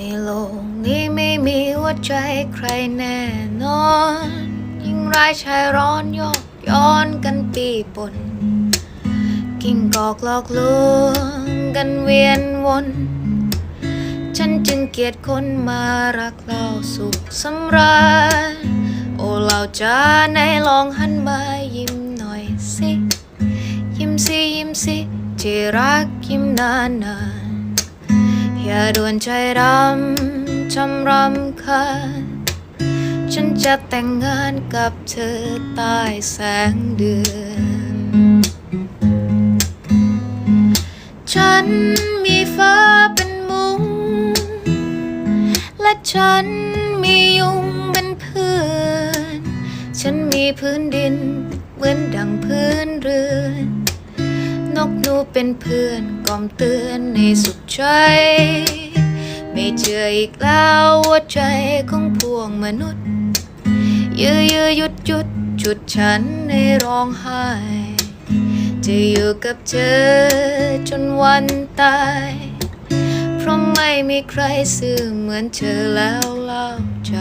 ในโลกนี้ไม่มีหัวใจใครแน่นอน ยิ่งร้ายชายร้อนยอกย้อนกันปีปน กิ่งกอกลอกลวงกันเวียนวน ฉันจึงเกลียดคนมารักเราสุขสำราญโอ้เราจ้าในลองหันมายิ้มหน่อยสิ ยิ้มสิยิ้มสิที่รักยิ้มนานนานๆ อย่าด่วนใจรำจำรำคาญฉันจะแต่งงานกับเธอใต้แสงเดือน ฉันมีฟ้าเป็นมุง และฉันมียุงเป็นเพื่อน ฉันมีพื้นดินเหมือนดังพื้นเรือ เป็นเพื่อนกล่อมเตือนในสุขใจ ไม่เจออีกแล้วหัวใจของพวงมนุษย์ ยื้อยื้อหยุดหยุดจุดฉันในร้องไห้ จะอยู่กับเธอจนวันตาย เพราะไม่มีใครซื่อเหมือนเธอแล้วเล่าใจ